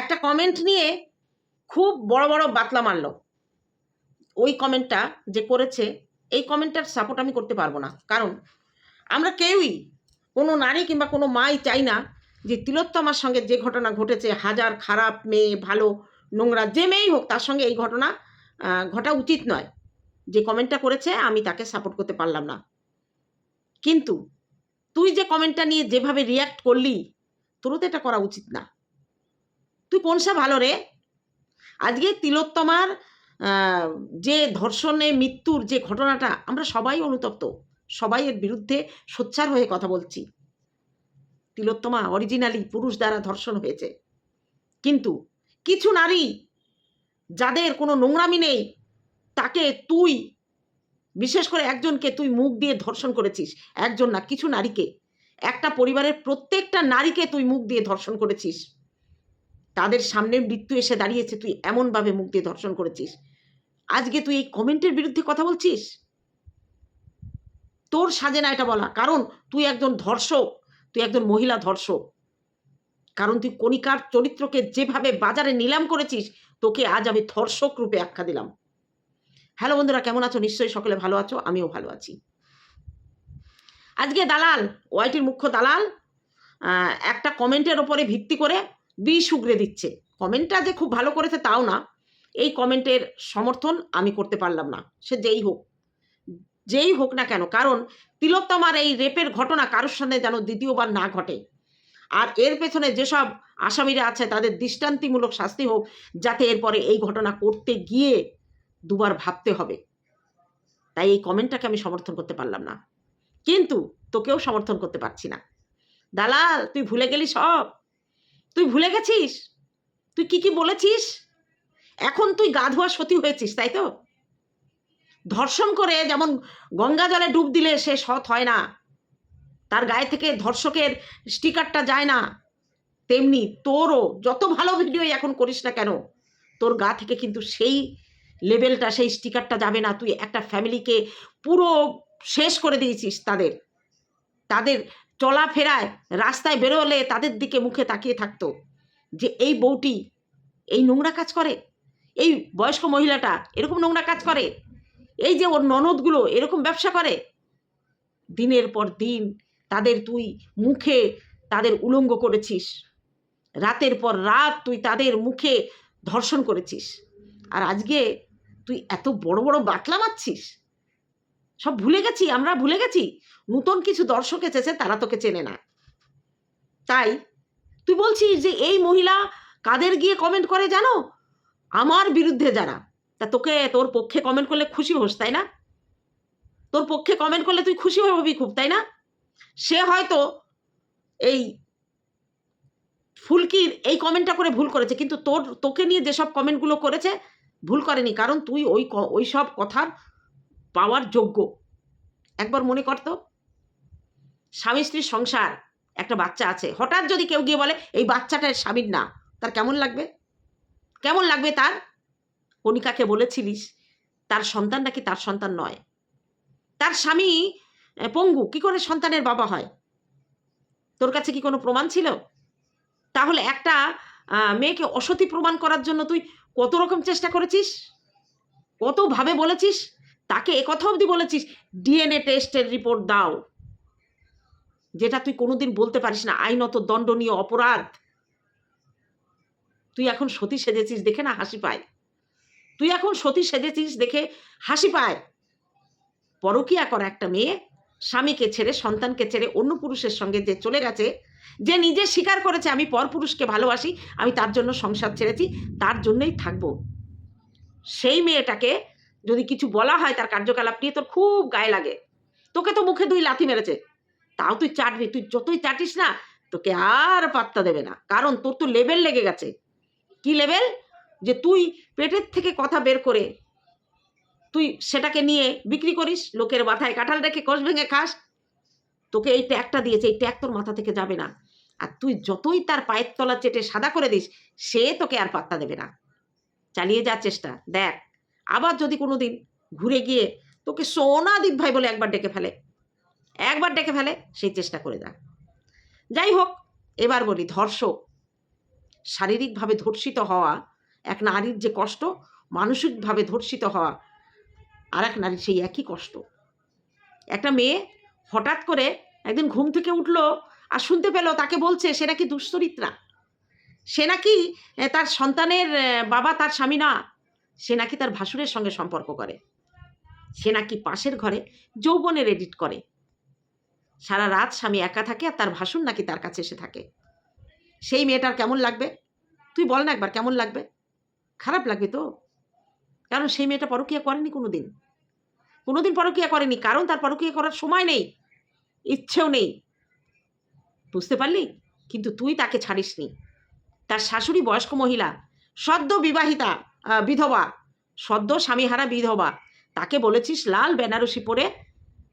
একটা কমেন্ট নিয়ে খুব বড় বড় বাতলা মারলো। ওই কমেন্টটা যে করেছে, এই কমেন্টটার সাপোর্ট আমি করতে পারব না। কারণ আমরা কেউই, কোনো নারী কিংবা কোনো মাই চাই না যে তিলোত্তমার সঙ্গে যে ঘটনা ঘটেছে, হাজার খারাপ মেয়ে, ভালো নোংরা, যে মেয়েই হোক, তার সঙ্গে এই ঘটনা ঘটা উচিত নয়। যে কমেন্টটা করেছে, আমি তাকে সাপোর্ট করতে পারলাম না। কিন্তু তুই যে কমেন্টটা নিয়ে যেভাবে রিয়াক্ট করলি, তোরও তো এটা করা উচিত না। তুই কোনসা ভালো রে? আজকে তিলোত্তমার যে ধর্ষণে মৃত্যুর যে ঘটনাটা, আমরা সবাই অনুতপ্ত। সবাই এর বিরুদ্ধে সোচ্চার হয়ে কথা বলছি। তিলোত্তমা অরিজিনালি পুরুষ দ্বারা ধর্ষণ হয়েছে। কিন্তু কিছু নারী যাদের কোনো নোংরামি নেই, তাকে তুই, বিশেষ করে একজনকে তুই মুখ দিয়ে ধর্ষণ করেছিস, একজন না, কিছু নারীকে। একটা পরিবারের প্রত্যেকটা নারীকে তুই মুখ দিয়ে ধর্ষণ করেছিস। তাদের সামনে মৃত্যু এসে দাঁড়িয়েছে, তুই এমনভাবে মুখ দিয়ে ধর্ষণ করেছিস। আজকে তুই এই কমেন্টের বিরুদ্ধে কথা বলছিস? তোর সাজে না এটা বলা। কারণ তুই একজন ধর্ষক, তুই একজন মহিলা ধর্ষক। কারণ তুই কণিকার চরিত্রকে যেভাবে বাজারে নিলাম করেছিস, তোকে আজ আমি ধর্ষক রূপে আখ্যা দিলাম। হ্যালো বন্ধুরা, কেমন আছো? নিশ্চয়ই সকলে ভালো আছো, আমিও ভালো আছি। আজকে দালাল, ওয়াইটির মুখ্য দালাল একটা কমেন্টের ওপরে ভিত্তি করে বিষ উগড়ে দিচ্ছে। কমেন্টটা যে খুব ভালো করেছে তাও না। এই কমেন্টের সমর্থন আমি করতে পারলাম না। সে যেই হোক যেই হোক না কেন, কারণ তিলোত্তমার এই রেপের ঘটনা কারোর সামনে যেন দ্বিতীয়বার না ঘটে। আর এর পেছনে যেসব আসামিরা আছে, তাদের দৃষ্টান্তিমূলক শাস্তি হোক, যাতে এরপরে এই ঘটনা করতে গিয়ে দুবার ভাবতে হবে। তাই এই কমেন্টটাকে আমি সমর্থন করতে পারলাম না। কিন্তু তোকেও সমর্থন করতে পারছি না। দালাল, তুই ভুলে গেলি সব। তুই ভুলে গেছিস? তুই কি কি বলেছিস? এখন তুই গা ধোয়া সতী হয়েছিস, তাই তো? ধর্ষণ করে যেমন গঙ্গা জলে ডুব দিলে সে সৎ হয় না, তার গায়ে থেকে ধর্ষকের স্টিকারটা যায় না, তেমনি তোরও যত ভালো ভিডিও এখন করিস না কেন, তোর গা থেকে কিন্তু সেই লেভেলটা সেই স্টিকারটা যাবে না। তুই একটা ফ্যামিলিকে পুরো শেষ করে দিয়েছিস তাদের তাদের চলাফেরায় রাস্তায় বেরোলে তাদের দিকে মুখে তাকিয়ে থাকতো যে এই বউটি এই নোংরা কাজ করে? এই বয়স্ক মহিলাটা এরকম নোংরা কাজ করে? এই যে ওর ননদগুলো এরকম ব্যবসা করে? দিনের পর দিন তাদের তুই মুখে তাদের উলঙ্গ করেছিস। রাতের পর রাত তুই তাদের মুখে ধর্ষণ করেছিস। আর আজকে তুই এত বড় বড় বাতলা মারছিস? সব ভুলে গেছি, আমরা ভুলে গেছি। নতুন কিছু দর্শক এসেছে, তারা তোকে চেনে না। তাই তুই বলছিস যে এই মহিলা কাদের গিয়ে কমেন্ট করে জানো? আমার বিরুদ্ধে যারা। তা তোকে, তোর পক্ষে কমেন্ট করলে খুশি হোস, তাই না? তোর পক্ষে কমেন্ট করলে তুই খুশি হবি খুব, তাই না? সে হয়তো এই ফুলকির এই কমেন্টটা করে ভুল করেছে, কিন্তু তোর, তোকে নিয়ে যেসব কমেন্টগুলো করেছে, ভুল করেনি। কারণ তুই ওই ওই সব কথার পাওয়ার যোগ্য। একবার মনে করতো স্বামী স্ত্রীর সংসার, একটা বাচ্চা আছে। হঠাৎ যদি কেউ গিয়ে বলে, এই বাচ্চাটার স্বামীর না তার কেমন লাগবে? কেমন লাগবে তার? কণিকাকে বলেছিলিস, তার সন্তান নাকি তার সন্তান নয়? তার স্বামী পঙ্গু, কি করে সন্তানের বাবা হয়? তোর কাছে কি কোনো প্রমাণ ছিল? তাহলে একটা মেয়েকে অসতী প্রমাণ করার জন্য তুই কত রকম চেষ্টা করেছিস? কতভাবে বলেছিস? তাকে একথা অবধি বলেছিস ডিএনএ টেস্টের রিপোর্ট দাও। যেটা তুই কোনোদিন বলতে পারিস না, আইনত দণ্ডনীয় অপরাধ। তুই এখন সতী সেজেছিস দেখে না হাসি পায়। তুই এখন সতী সেজেছিস দেখে হাসি পায়। পরকিয়া করা একটা মেয়ে, স্বামীকে ছেড়ে, সন্তানকে ছেড়ে অন্য পুরুষের সঙ্গে যে চলে গেছে, যে নিজে স্বীকার করেছে, আমি পরপুরুষকে ভালোবাসি, আমি তার জন্য সংসার ছেড়েছি, তার জন্যই থাকব। সেই মেয়েটাকে যদি কিছু বলা হয় তার কার্যকলাপ নিয়ে তোর খুব গায়ে লাগে। তোকে তো মুখে দুই লাথি মেরেছে। তাও তুই চাটবি, তুই যতই চাটিস না, তোকে আর পাত্তা দেবে না। কারণ তোর তো লেবেল লেগে গেছে। কি লেবেল? যে তুই পেটের থেকে কথা বের করে তুই সেটাকে নিয়ে বিক্রি করিস, লোকের মাথায় কাঁঠাল রেখে কষ ভেঙে খাস। তোকে এই ট্যাগটা দিয়েছে, এই ট্যাগ তোর মাথা থেকে যাবে না। আর তুই যতই তার পায়ের তলা চেটে সাদা করে দিস, সে তোকে আর পাত্তা দেবে না। চালিয়ে যাওয়ার চেষ্টা, দেখ। আবার যদি কোনো দিন ঘুরে গিয়ে তোকে সোনা দীপ ভাই বলে একবার ডেকে ফেলে, একবার ডেকে ফেলে, সেই চেষ্টা করে যা যাই হোক, এবার বলি ধর্ষক, শারীরিকভাবে ধর্ষিত হওয়া, এক নারীর যে কষ্ট, মানসিকভাবে ধর্ষিত হওয়া, আর এক নারীর সেই একই কষ্ট। একটা মেয়ে হঠাৎ করে একদিন ঘুম থেকে উঠল আর শুনতে পেল তাকে বলছে, সে নাকি দুশ্চরিত্রা। সে নাকি তার সন্তানের বাবা তার স্বামী না। সে নাকি তার ভাসুরের সঙ্গে সম্পর্ক করে। সে নাকি পাশের ঘরে যৌবনের এডিট করে। সারা রাত স্বামী একা থাকে আর তার ভাসুর নাকি তার কাছে এসে থাকে। সেই মেয়েটার কেমন লাগবে? তুই বল না একবার কেমন লাগবে? খারাপ লাগবে তো। কারণ সেই মেয়েটা পরকিয়া করেনি কোনো দিন কোনো দিন পরকিয়া করেনি, কারণ তার পরকিয়া করার সময় নেই, ইচ্ছেও নেই। বুঝতে পারলি? কিন্তু তুই তাকে ছাড়িসনি। তার শাশুড়ি বয়স্ক মহিলা, সদ্য বিবাহিতা। বিধবা, সদ্য স্বামীহারা বিধবা। তাকে বলেছিস লাল বেনারসি পরে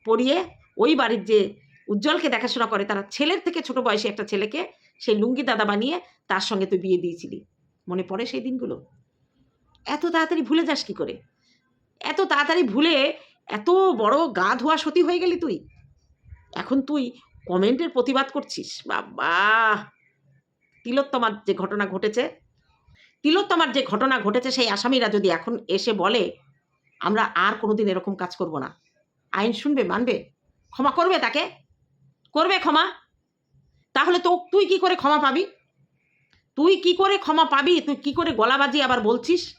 পরিয়ে ওই বাড়ির যে উজ্জ্বলকে দেখাশোনা করে, তারা ছেলের থেকে ছোট বয়সী একটা ছেলেকে সেই লুঙ্গি দাদা বানিয়ে তার সঙ্গে তুই বিয়ে দিয়েছিলি। মনে পড়ে সেই দিনগুলো? এত তাড়াতাড়ি ভুলে যাস কি করে? এত তাড়াতাড়ি ভুলে এত বড় গা ধোয়া সতী হয়ে গেলি তুই? এখন তুই কমেন্টের প্রতিবাদ করছিস? বাবা! তিলোত্তমার যে ঘটনা ঘটেছে তিলোত্তমার যে ঘটনা ঘটেছে, সেই আসামিরা যদি এখন এসে বলে, আমরা আর কোনোদিন এরকম কাজ করব না। আইন শুনবে, মানবে? ক্ষমা করবে তাকে? করবে ক্ষমা? তাহলে তো তুই কি করে ক্ষমা পাবি? তুই কি করে ক্ষমা পাবি? তুই কি করে গলা বাজিয়ে আবার বলছিস?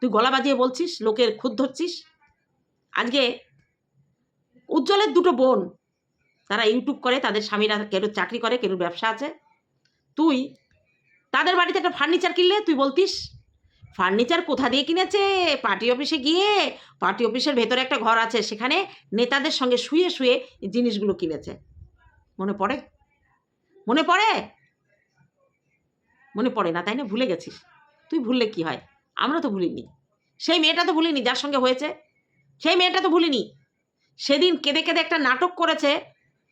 তুই গলা বাজিয়ে বলছিস? লোকের খুদ ধরছিস? আজকে উজ্জ্বলের দুটো বোন, তারা ইউটিউব করে, তাদের স্বামীরা কেউ চাকরি করে কেউ ব্যবসা আছে। তুই তাদের বাড়িতে একটা ফার্নিচার কিনলে তুই বলতিস? ফার্নিচার কোথা দিয়ে কিনেছে? পার্টি অফিসে গিয়ে পার্টি অফিসের ভেতরে একটা ঘর আছে, সেখানে নেতাদের সঙ্গে শুয়ে শুয়ে জিনিসগুলো কিনেছে। মনে পড়ে? মনে পড়ে? মনে পড়ে না, তাই না? ভুলে গেছিস। তুই ভুললে কি হয়? আমরা তো ভুলিনি। সেই মেয়েটা তো ভুলিনি, যার সঙ্গে হয়েছে। সেই মেয়েটা তো ভুলিনি। সেদিন কেঁদে কেঁদে একটা নাটক করেছে,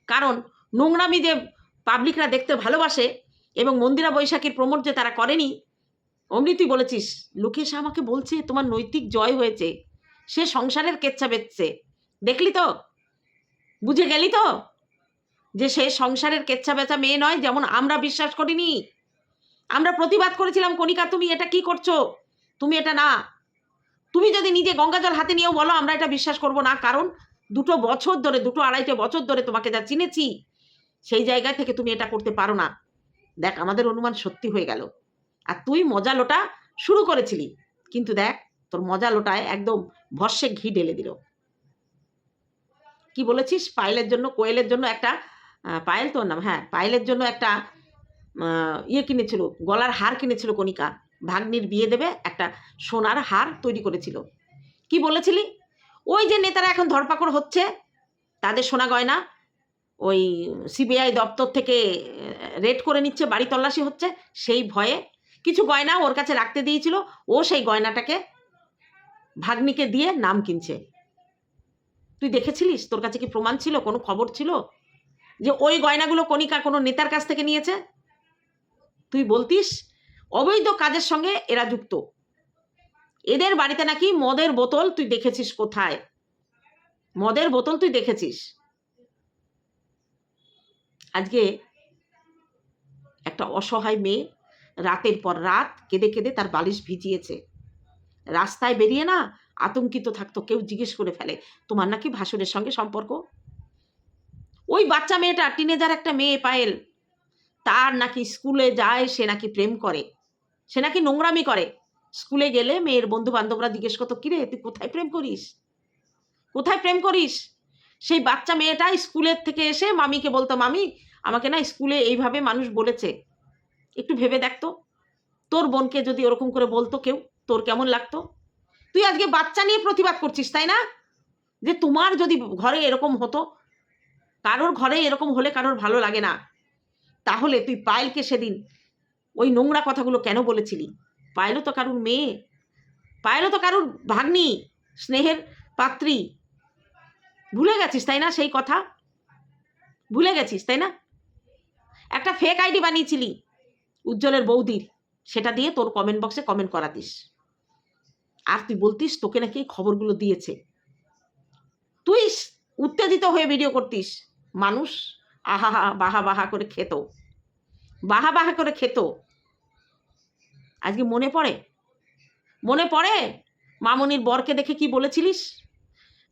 কারণ নোংরামি যে পাবলিকরা দেখতে ভালোবাসে এবং মন্দিরা বৈশাখীর প্রমোট যে তারা করেনি, অমনি তুই বলেছিস, লোকেশ আমাকে বলছে তোমার নৈতিক জয় হয়েছে, সে সংসারের কেচ্ছা বেচছে। দেখলি তো? বুঝে গেলি তো? যে সে সংসারের কেচ্ছা বেচা মেয়ে নয়, যেমন আমরা বিশ্বাস করিনি। আমরা প্রতিবাদ করেছিলাম, কণিকা, তুমি এটা কি করছ? তুমি এটা না। তুমি যদি নিজে গঙ্গাজল হাতে নিয়েও বলো, আমরা এটা বিশ্বাস করব না। কারণ দুটো বছর ধরে, দুটো আড়াইটে বছর ধরে তোমাকে যা চিনেছি, সেই জায়গা থেকে তুমি এটা করতে পারো না। দেখ, আমাদের অনুমান সত্যি হয়ে গেল। আর তুই মজা লোটা শুরু করেছিলি। কিন্তু দেখ, তোর মজা লোটায় একদম ভস্যে ঘি ঢেলে দিল। কি বলেছিস? পায়েলের জন্য, কোয়েলের জন্য একটা পায়েল তোর নাম হ্যাঁ পায়েলের জন্য একটা ইয়ে কিনেছিল, গলার হার কিনেছিল কণিকা। ভাগ্নির বিয়ে দেবে একটা সোনার হার তৈরি করেছিল। কি বলেছিলি? ওই যে নেতারা এখন ধরপাকড় হচ্ছে, তাদের সোনা গয়না ওই সিবিআই দপ্তর থেকে রেড করে নিচ্ছে, বাড়ি তল্লাশি হচ্ছে, সেই ভয়ে কিছু গয়না ওর কাছে রাখতে দিয়েছিল, ও সেই গয়নাটাকে ভাগ্নিকে দিয়ে নাম কিনছে। তুই দেখেছিলিস? তোর কাছে কি প্রমাণ ছিল? কোনো খবর ছিল? যে ওই গয়নাগুলো কণিকা কোনো নেতার কাছ থেকে নিয়েছে? তুই বলতিস, অবৈধ কাজের সঙ্গে এরা যুক্ত। এদের বাড়িতে নাকি মদের বোতল তুই দেখেছিস কোথায়? মদের বোতল তুই দেখেছিস? আজকে একটা অসহায় মেয়ে রাতের পর রাত কেঁদে কেঁদে তার বালিশ ভিজিয়েছে। রাস্তায় বেরিয়ে না আতঙ্কিত থাকতো, কেউ জিজ্ঞেস করে ফেলে, তোমার নাকি ভাসুরের সঙ্গে সম্পর্ক? ওই বাচ্চা মেয়েটা টিনেজার একটা মেয়ে পায়েল। তার নাকি স্কুলে যায়, সে নাকি প্রেম করে, সে নাকি নোংরামি করে। স্কুলে গেলে মেয়ের বন্ধু বান্ধবরা জিজ্ঞেস করতো, কিরে, তুই কোথায় প্রেম করিস? কোথায় প্রেম করিস? সেই বাচ্চা মেয়েটা স্কুলের থেকে এসে মামিকে বলতো, মামি, আমাকে না স্কুলে এইভাবে মানুষ বলেছে। একটু ভেবে দেখতো তোর বোনকে যদি ওরকম করে বলতো কেউ, তোর কেমন লাগতো? তুই আজকে বাচ্চা নিয়ে প্রতিবাদ করছিস, তাই না? যে তোমার যদি ঘরে এরকম হতো, কারোর ঘরে এরকম হলে কারোর ভালো লাগে না। তাহলে তুই পায়েলকে সেদিন ওই নোংরা কথাগুলো কেন বলেছিলি? পায়েলও তো কারুর মেয়ে। পায়েলও তো কারুর ভাগ্নি, স্নেহের পাত্রী। ভুলে গেছিস, তাই না? সেই কথা? ভুলে গেছিস, তাই না? একটা ফেক আইডি বানিয়েছিলি উজ্জ্বলের বৌদির। সেটা দিয়ে তোর কমেন্ট বক্সে কমেন্ট করাতিস। আর তুই বলতিস, তোকে নাকি খবরগুলো দিয়েছে। তুই উত্তেজিত হয়ে ভিডিও করতিস। মানুষ আহা, বাহা বাহা করে খেত। বাহা বাহা করে খেত। আজকে মনে পড়ে? মনে পড়ে? মামনির বরকে দেখে কি বলেছিলিস?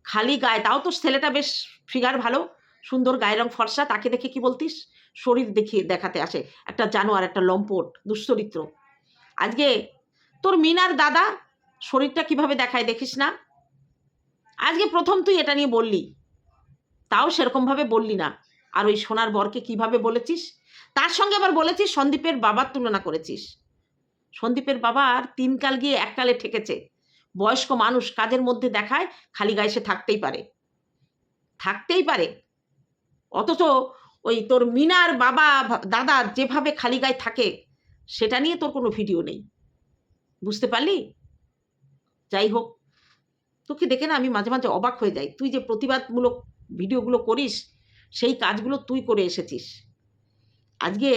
খালি গায়ে, তাও তো ছেলেটা বেশ ফিগার ভালো, সুন্দর গায়ের রং ফর্সা, তাকে দেখে কি বলতিস? শরীর দেখিয়ে দেখাতে আসে, একটা জানোয়ার, একটা লম্পট, দুশ্চরিত্র। আজকে তোর মিনার দাদা শরীরটা কীভাবে দেখায় দেখিস না? আজকে প্রথম তুই এটা নিয়ে বললি, তাও সেরকমভাবে বললি না। আর ওই সোনার বরকে কীভাবে বলেছিস? তার সঙ্গে আবার বলেছিস সন্দীপের বাবার তুলনা করেছিস। সন্দীপের বাবার তিন কাল গিয়ে এককালে ঠেকেছে। বয়স্ক মানুষ কাজের মধ্যে দেখায়, খালি গায়ে সে থাকতেই পারে। থাকতেই পারে। অথচ ওই তোর মিনার বাবা দাদা যেভাবে খালি গায়ে থাকে, সেটা নিয়ে তোর কোনো ভিডিও নেই। বুঝতে পারলি? যাই হোক, তোকে দেখে না আমি মাঝে মাঝে অবাক হয়ে যাই। তুই যে প্রতিবাদমূলক ভিডিওগুলো করিস, সেই কাজগুলো তুই করে এসেছিস। আজকে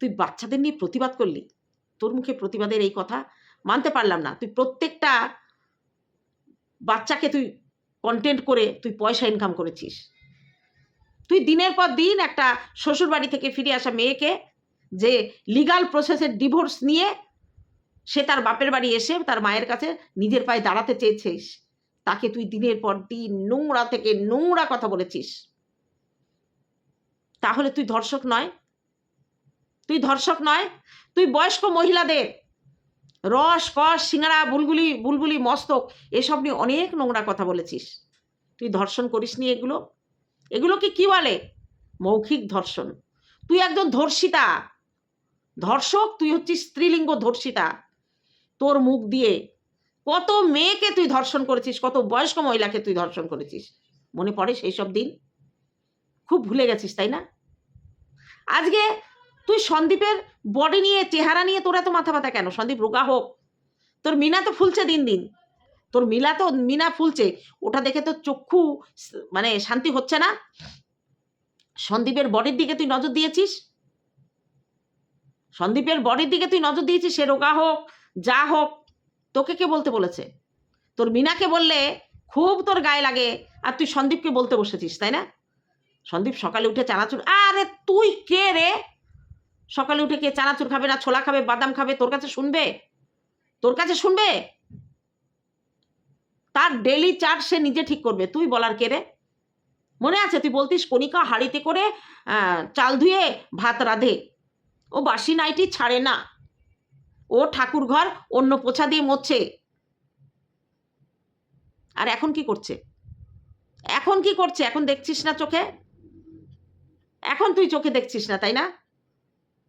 তুই বাচ্চাদের নিয়ে প্রতিবাদ করলি। তোর মুখে প্রতিবাদের এই কথা মানতে পারলাম না। তুই প্রত্যেকটা বাচ্চাকে তুই কন্টেন্ট করে তুই পয়সা ইনকাম করেছিস। তুই দিনের পর দিন একটা শ্বশুর বাড়ি থেকে ফিরে আসা মেয়েকে যে লিগাল প্রসেসের ডিভোর্স নিয়ে সে তার বাপের বাড়ি এসে তার মায়ের কাছে নিজের পায়ে দাঁড়াতে চেয়েছিস। তাকে তুই দিনের পর দিন নোংরা থেকে নোংরা কথা বলেছিস। তাহলে তুই ধর্ষক নয়। তুই ধর্ষক নয়, তুই বয়স্ক মহিলাদের রস কস সিঙ্গারা, বুলবুলি বুলবুলি, মস্তক, এসব নিয়ে অনেক নোংরা কথা বলেছিস। তুই ধর্ষণ করিস নি এগুলো? এগুলোকে কি বলে? মৌখিক ধর্ষণ। তুই একজন ধর্ষিতা। ধর্ষক, তুই হচ্ছিস স্ত্রীলিঙ্গ ধর্ষিতা। তোর মুখ দিয়ে কত মেয়েকে তুই ধর্ষণ করেছিস, কত বয়স্ক মহিলাকে তুই ধর্ষণ করেছিস? মনে পড়ে সেই সব দিন? খুব ভুলে গেছিস, তাই না? আজকে তুই সন্দীপের বডি নিয়ে, চেহারা নিয়ে তোর এত মাথা ব্যথা কেন? সন্দীপ, রোগা হোক। তোর মিনা তো ফুলছে দিন দিন। তোর মিলা তো, মিনা ফুলছে। ওটা দেখে তো চক্ষু মানে শান্তি হচ্ছে না। সন্দীপের বডির দিকে তুই নজর দিয়েছিস? সন্দীপের বডির দিকে তুই নজর দিয়েছিস? সে রোগা হোক, যা হোক, তোকে কে বলতে বলেছে? তোর মিনাকে বললে খুব তোর গায়ে লাগে, আর তুই সন্দীপকে বলতে বসেছিস, তাই না? সন্দীপ সকালে উঠে চানাচুর, আরে তুই কে সকালে উঠে কে চানাচুর খাবে না, ছোলা খাবে, বাদাম খাবে, তোর কাছে শুনবে? তোর কাছে শুনবে? তার ডেলি চার্ট সে নিজে ঠিক করবে। তুই বলার কে রে? মনে আছে তুই বলতিস, কণিকা হাড়িতে করে চাল ধুয়ে ভাত রাধে। ও বাসি নাইটি ছাড়ে না। ও ঠাকুর ঘর, অন্য পোছা দিয়ে মরছে আর এখন কি করছে? এখন কি করছে? এখন দেখছিস না চোখে? এখন তুই চোখে দেখছিস না, তাই না?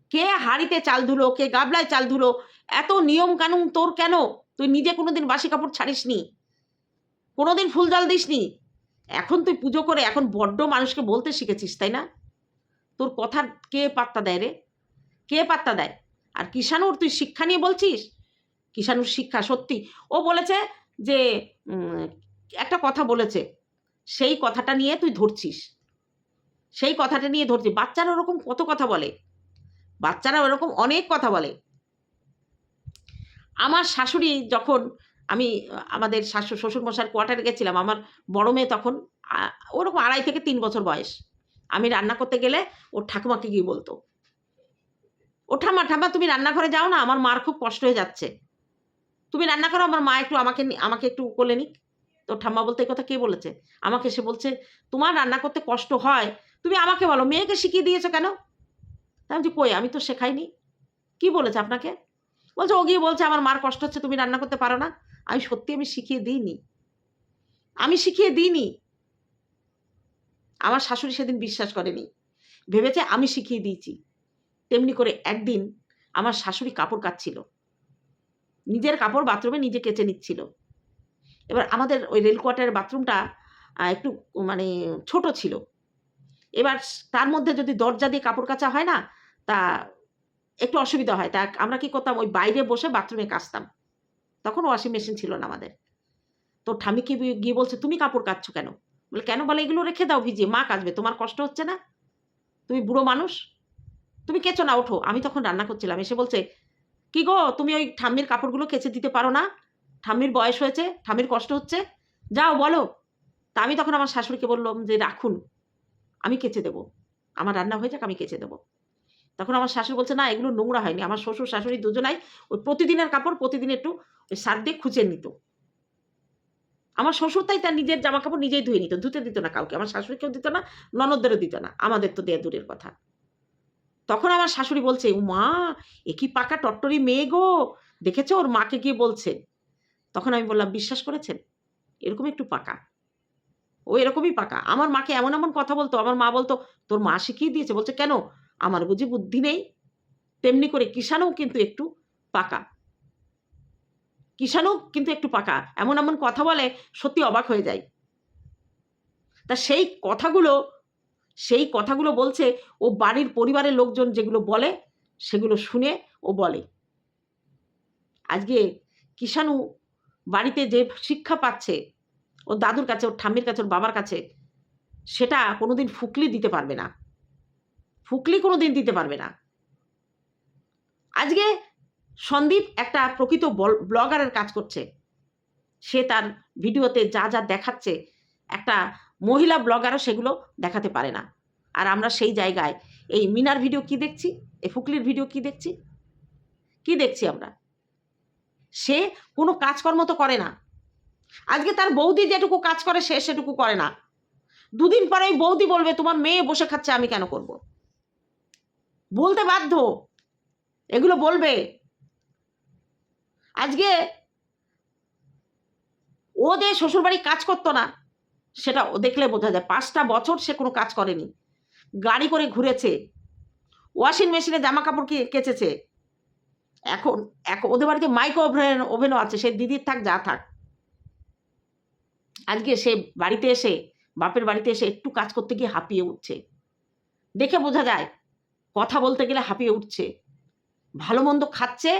কে হাড়িতে চাল ধুলো, কে গাবলায় চাল ধুলো? এত নিয়ম কানুন তোর কেন? তুই নিজে কোনোদিন বাসি কাপড় ছাড়িসনি। কোনোদিন ফুল জল দিসনি। এখন তুই পুজো করে এখন বড্ড মানুষকে বলতে শিখেছিস, তাই না? তোর কথা কে পাত্তা দেয় রে? কে পাত্তা দেয়? আর কিষাণুর তুই শিক্ষা নিয়ে বলছিস? কিষাণুর শিক্ষা সত্যি। ও বলেছে যে একটা কথা বলেছে। সেই কথাটা নিয়ে তুই ধরছিস। সেই কথাটা নিয়ে ধরছিস। বাচ্চারা ওরকম কত কথা বলে। বাচ্চারা ওরকম অনেক কথা বলে। আমার শাশুড়ি যখন আমি, আমাদের শাশুড় শ্বশুরমশার কোয়ার্টারে গেছিলাম, আমার বড় মেয়ে তখন ওরকম আড়াই থেকে তিন বছর বয়স। আমি রান্না করতে গেলে ওর ঠাকুমাকে গিয়ে বলতো ও ঠাম্মা ঠাম্মা, তুমি রান্নাঘরে যাও না, আমার মার খুব কষ্ট হয়ে যাচ্ছে। তুমি রান্না করো, আমার মা একটু আমাকে আমাকে একটু কোলে নিক। তো ঠাম্মা বলতে, এই কথা কে বলেছে? আমাকে সে বলছে, তোমার রান্না করতে কষ্ট হয়, তুমি আমাকে বলো, মেয়েকে শিখিয়ে দিয়েছ কেন? আমি বলছি, কই আমি তো শেখাইনি। কি বলেছে আপনাকে? বলছে ও গিয়ে বলছে আমার মার কষ্ট হচ্ছে তুমি রান্না করতে পারো না। আমি সত্যি আমি শিখিয়ে দিইনি। আমি শিখিয়ে দিইনি। আমার শাশুড়ি সেদিন বিশ্বাস করেনি। ভেবেছে আমি শিখিয়ে দিয়েছি। তেমনি করে একদিন আমার শাশুড়ি কাপড় কাচ্ছিল। নিজের কাপড় বাথরুমে নিজে কেচে নিচ্ছিল। এবার আমাদের ওই রেল কোয়ার্টারের বাথরুমটা একটু মানে ছোট ছিল। এবার তার মধ্যে যদি দরজা দিয়ে কাপড় কাচা হয় না তা একটু অসুবিধা হয়। তা আমরা কি করতাম? ওই বাইরে বসে বাথরুমে কাচতাম। তখন ওয়াশিং মেশিন ছিল না আমাদের। তো ঠামিকে গিয়ে বলছে, তুমি কাপড় কাচ্ছ কেন? বলে কেন বলে? এগুলো রেখে দাও ভিজিয়ে। মা কাচবে। তোমার কষ্ট হচ্ছে না? তুমি বুড়ো মানুষ? তুমি কেচো না, ওঠো। আমি তখন রান্না করছিলাম। এসে বলছে, কি গো, তুমি ওই ঠাম্মির কাপড়গুলো কেচে দিতে পারো না? ঠাম্মির বয়স হয়েছে, ঠাম্মির কষ্ট হচ্ছে। যাও, বলো। তা আমি তখন আমার শাশুড়িকে বললাম যে, রাখুন। আমি কেচে দেবো। আমার রান্না হয়ে যাক, আমি কেচে দেবো। তখন আমার শাশুড়ি বলছে, না, এগুলো নোংরা হয়নি। আমার শ্বশুর শাশুড়ি দুজনাই ওই প্রতিদিনের কাপড় প্রতিদিন একটু ওই সার দিয়ে খুঁচে নিত। আমার শ্বশুর তাই তার নিজের জামা কাপড় নিজেই ধুয়ে নিত, ধুতে দিত না কাউকে। আমার শাশুড়িকেও দিত না, ননদদেরও দিত না। আমাদের তো দেয়া দূরের কথা। তখন আমার শাশুড়ি বলছে, ও মা, এ কি পাকা টট্টরি মেয়ে গো? দেখেছ? ওর মাকে গিয়ে বলছে। তখন আমি বললাম, বিশ্বাস করেছেন? এরকম একটু পাকা। ও এরকমই পাকা। আমার মাকে এমন এমন কথা বলতো। আমার মা বলতো, তোর মা শিখিয়ে দিয়েছে। বলছে, কেন? আমার বুঝি বুদ্ধি নেই। তেমনি করে কিষানও কিন্তু একটু পাকা। কিষানও কিন্তু একটু পাকা। এমন এমন কথা বলে, সত্যি অবাক হয়ে যায় তা সেই কথাগুলো সেই কথাগুলো বলছে, ও বাড়ির পরিবারের লোকজন যেগুলো বলে, সেগুলো শুনে ও বলে। আজকে কিষানু বাড়িতে যে শিক্ষা পাচ্ছে, ওর দাদুর কাছে, ওর ঠাম্মির কাছে, ওর বাবার কাছে, সেটা কোনোদিন ফুকলি দিতে পারবে না। ফুকলি কোনো দিন দিতে পারবে না। আজকে সন্দীপ একটা প্রকৃত বল- ব্লগারের কাজ করছে। সে তার ভিডিওতে যা যা দেখাচ্ছে, একটা মহিলা ব্লগারও সেগুলো দেখাতে পারে না। আর আমরা সেই জায়গায় এই মিনার ভিডিও কি দেখছি, এই ফুকলির ভিডিও কি দেখছি? কি দেখছি আমরা? সে কোনো কাজকর্ম তো করে না। আজকে তার বৌদি যেটুকু কাজ করে, সে সেটুকু করে না। দুদিন পরে বৌদি বলবে, তোমার মেয়ে বসে খাচ্ছে, আমি কেন করব? বলতে বাধ্য। এগুলো বলবে। আজকে ও যে শ্বশুরবাড়ি কাজ করতো না, সেটা ও দেখলে বোঝা যায়। পাঁচটা বছর সে কোনো কাজ করেনি। গাড়ি করে ঘুরেছে। ওয়াশিং মেশিনে জামা কাপড় কেচেছে। এখন এখন ওদের বাড়িতে মাইক্রো ওভেন, ওভেনও আছে। সে দিদির থাক, যা থাক। আজকে সে বাড়িতে এসে, বাপের বাড়িতে এসে একটু কাজ করতে গিয়ে হাঁপিয়ে উঠছে। দেখে বোঝা যায় কথা বলতে গেলে হাঁপিয়ে উঠছে। ভালো মন্দ খাচ্ছে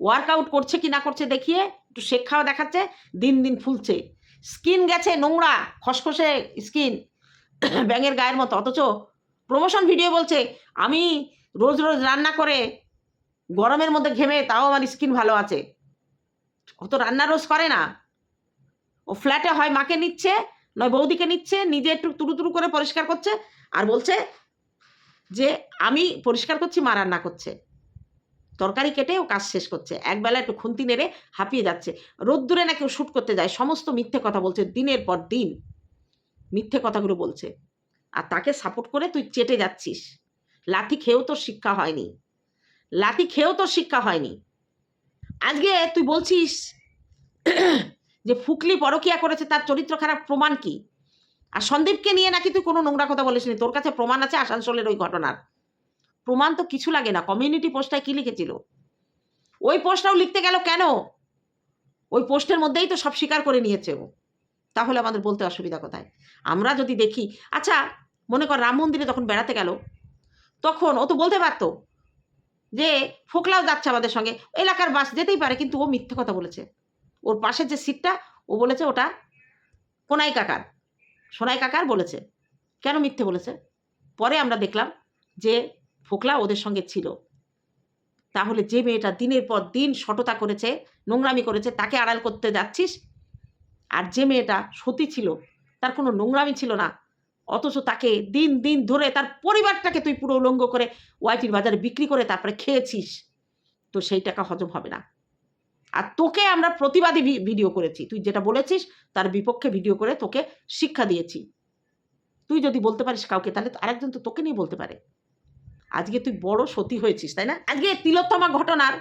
ওয়ার্কআউট করছে কি না করছে দেখিয়ে, একটু শেখ খাওয়া দেখাচ্ছে, দিন দিন ফুলছে। স্কিন গেছে নোংরা, খসখসে স্কিন, ব্যাঙের গায়ের মতো। অথচ প্রমোশন ভিডিও বলছে, আমি রোজ রোজ রান্না করে গরমের মধ্যে ঘেমে তাও আমার স্কিন ভালো আছে। অত রান্না রোজ করে না। ও ফ্ল্যাটে হয়, মাকে নিচ্ছে, নয় বৌদিকে নিচ্ছে, নিজে একটু তুরু তুরু করে পরিষ্কার করছে, আর বলছে আমি পরিষ্কার করছি, মা রান্না করছে। তরকারি কেটে ও কাজ শেষ করছে। একবেলা একটু খুন্তি নেড়ে হাঁপিয়ে যাচ্ছে। রোদ্দুরে না কেউ শ্যুট করতে যায়। সমস্ত মিথ্যে কথা বলছে দিনের পর দিন। মিথ্যে কথাগুলো বলছে। আর তাকে সাপোর্ট করে তুই চেটে যাচ্ছিস। লাথি খেয়েও তোর শিক্ষা হয়নি। লাথি খেয়েও তোর শিক্ষা হয়নি। আজকে তুই বলছিস যে ফুকলি পরকিয়া করেছে, তার চরিত্র খারাপ প্রমাণ কি? আর সন্দীপকে নিয়ে নাকি তুই কোনো নোংরা কথা বলিসনি? তোর কাছে প্রমাণ আছে আসানসোলের ওই ঘটনার। প্রমাণ তো কিছু লাগে না। কমিউনিটি পোস্টটায় কি লিখেছিল? ওই পোস্টটাও লিখতে গেল কেন? ওই পোস্টের মধ্যেই তো সব স্বীকার করে নিয়েছে ও। তাহলে আমাদের বলতে অসুবিধা কোথায়? আমরা যদি দেখি আচ্ছা মনে কর রাম মন্দিরে যখন বেড়াতে গেল, তখন ও তো বলতে পারতো যে ফোকলাও যাচ্ছে আমাদের সঙ্গে। এলাকার বাস যেতেই পারে, কিন্তু ও মিথ্যে কথা বলেছে। ওর পাশের যে সিটটা ও বলেছে ওটা কোনাই কাকার। সোনাই কাকার বলেছে। কেন মিথ্যে বলেছে? পরে আমরা দেখলাম যে ফোকলা ওদের সঙ্গে ছিল। তাহলে যে মেয়েটা দিনের পর দিন সটতা করেছে, নোংরামি করেছে, তাকে আড়াল করতে যাচ্ছিস? আর যে মেয়েটা সতী ছিল, তার কোনো নোংরামি ছিল না। অথচ তাকে দিন দিন ধরে তার পরিবারটাকে তুই পুরো উলঙ্গ করে ওয়াইটির বাজারে বিক্রি করে তারপরে খেয়েছিস। তো সেই টাকা হজম হবে না। আর তোকে আমরা প্রতিবাদী ভিডিও করেছি। তুই যেটা বলেছিস, তার বিপক্ষে ভিডিও করে তোকে শিক্ষা দিয়েছি। তুই যদি বলতে পারিস কাউকে, তাহলে আরেকজন তো তোকে নিয়ে বলতে পারে। আজকে তুই বড় সতী হয়েছিস, তাই না? আজকে তিলোত্তমা ঘটনার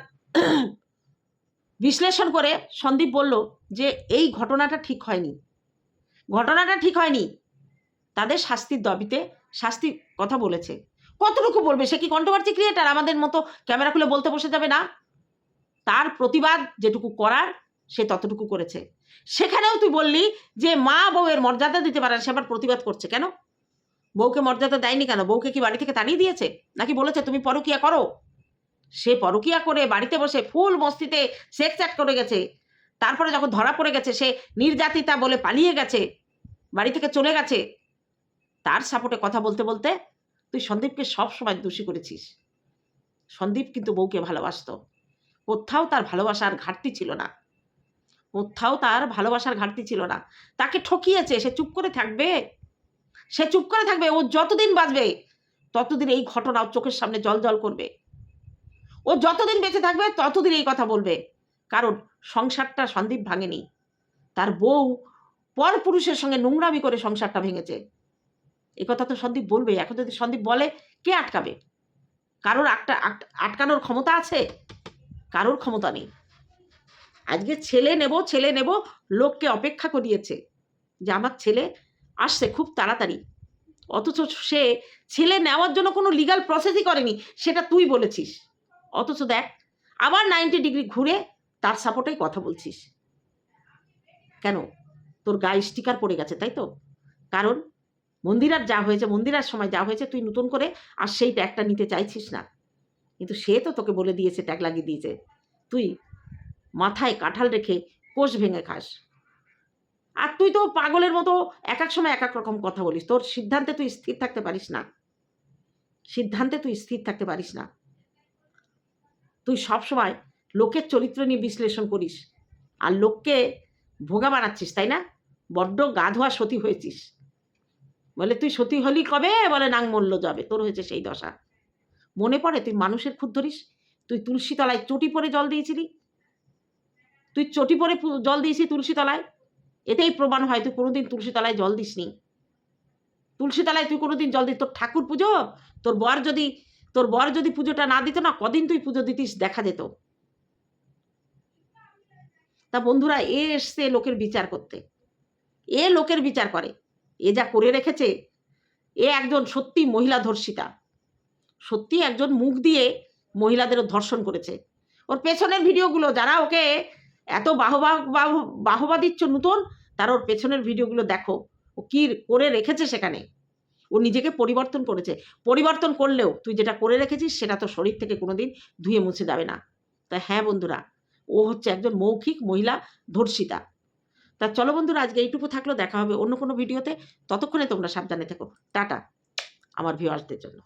বিশ্লেষণ করে সন্দীপ বলল যে, এই ঘটনাটা ঠিক হয়নি। ঘটনাটা ঠিক হয়নি। তাদের শাস্তির দাবিতে শাস্তির কথা বলেছে। কতটুকু বলবে? সে কি কন্ট্রোভার্সি ক্রিয়েটার আমাদের মতো ক্যামেরা খুলে বলতে বসে যাবে না? তার প্রতিবাদ যেটুকু করার, সে ততটুকু করেছে। সেখানেও তুই বললি যে মা বউয়ের মর্যাদা দিতে পারে সে আবার প্রতিবাদ করছে কেন? বউকে মর্যাদা দেয়নি কেন? বউকে কি বাড়ি থেকে তাড়িয়ে দিয়েছে? নাকি বলেছে, তুমি পরকিয়া করো? সে পরকিয়া করে বাড়িতে বসে ফুল মস্তিতে সেক্স চ্যাট করে গেছে। তারপরে যখন ধরা পড়ে গেছে, সে নির্যাতিতা বলে পালিয়ে গেছে, বাড়ি থেকে চলে গেছে। তার সাপোর্টে কথা বলতে বলতে তুই সন্দীপকে সব সময় দোষী করেছিস। সন্দীপ কিন্তু বউকে ভালোবাসতো। কোথাও তার ভালোবাসার ঘাটতি ছিল না। কোথাও তার ভালোবাসার ঘাটতি ছিল না। তাকে ঠকিয়েছে, সে চুপ করে থাকবে? সে চুপ করে থাকবে, ও যতদিন বাঁচবে, ততদিন এই ঘটনা চোখের সামনে জল জল করবে। ও যতদিন বেঁচে থাকবে, ততদিন এই কথা বলবে। কারণ সংসারটা সন্দীপ ভাঙেনি। তার বউ পর পুরুষের সঙ্গে নোংরামি করে সংসারটা ভেঙেছে। এ কথা তো সন্দীপ বলবে এখন যদি সন্দীপ বলে, কে আটকাবে? কারোর আটকা আট- আটকানোর ক্ষমতা আছে? কারোর ক্ষমতা নেই। আজকে ছেলে নেব ছেলে নেব, লোককে অপেক্ষা করিয়েছে যে আমার ছেলে আসছে খুব তাড়াতাড়ি। অথচ সে ছেলে নেওয়ার জন্য কোনো লিগাল প্রসেসই করেনি, সেটা তুই বলেছিস। অথচ দেখ, আবার নাইনটি ডিগ্রি ঘুরে তার সাপোর্টেই কথা বলছিস। কেন? তোর গায়ে স্টিকার পড়ে গেছে, তাই তো? কারণ মন্দিরার যা হয়েছে, মন্দিরার সময় যা হয়েছে তুই নতুন করে আর সেই ট্যাগটা নিতে চাইছিস না। কিন্তু সে তো তোকে বলে দিয়েছে ট্যাগ লাগিয়ে দিয়েছে। তুই মাথায় কাঁঠাল রেখে কোষ ভেঙে খাস। আর তুই তো পাগলের মতো এক এক সময় এক এক রকম কথা বলিস। তোর সিদ্ধান্তে তুই স্থির থাকতে পারিস না। সিদ্ধান্তে তুই স্থির থাকতে পারিস না। তুই সবসময় লোকের চরিত্র নিয়ে বিশ্লেষণ করিস। আর লোককে ভোগা বানাচ্ছিস, তাই না? বড্ড গা ধোয়া সতী হয়েছিস। বলে, তুই সতী হলি কবে? বলে, নাং মূল্য যাবে। তোর হয়েছে সেই দশা। মনে পড়ে? তুই মানুষের খুদ ধরিস? তুই তুলসী তলায় চটি পরে জল দিয়েছিলি? তুই চটি পরে জল দিয়েছিস তুলসী তলায়? এতেই প্রমাণ হয় তুই কোনোদিন তুলসী তলায় জল দিসনি। তুলসী তলায় তুই কোনোদিন জল দিস তোর ঠাকুর পুজো? তোর বর যদি তোর বর যদি পুজোটা না দিত না, কদিন তুই পুজো দিতিস দেখা যেত। তা বন্ধুরা, এ এসছে লোকের বিচার করতে। এ লোকের বিচার করে। এ যা করে রেখেছে, এ একজন সত্যি মহিলা ধর্ষিতা সত্যি একজন মুখ দিয়ে মহিলাদেরও ধর্ষণ করেছে। ওর পেছনের ভিডিওগুলো, যারা ওকে এত বাহবা, বাহ- বাহবা দিচ্ছ নতুন, তার ওর পেছনের ভিডিওগুলো দেখো। ও কি করে রেখেছে সেখানে? ও নিজেকে পরিবর্তন করেছে। পরিবর্তন করলেও তুই যেটা করে রেখেছিস, সেটা তো শরীর থেকে কোনোদিন ধুয়ে মুছে যাবে না। তা হ্যাঁ বন্ধুরা, ও হচ্ছে একজন মৌখিক মহিলা ধর্ষিতা। তা চলো বন্ধুরা, আজকে এইটুকু থাকল, দেখা হবে অন্য কোনো ভিডিওতে। ততক্ষণে তোমরা সাবধানে থেকো। টাটা, আমার ভিউয়ার্সদের জন্য।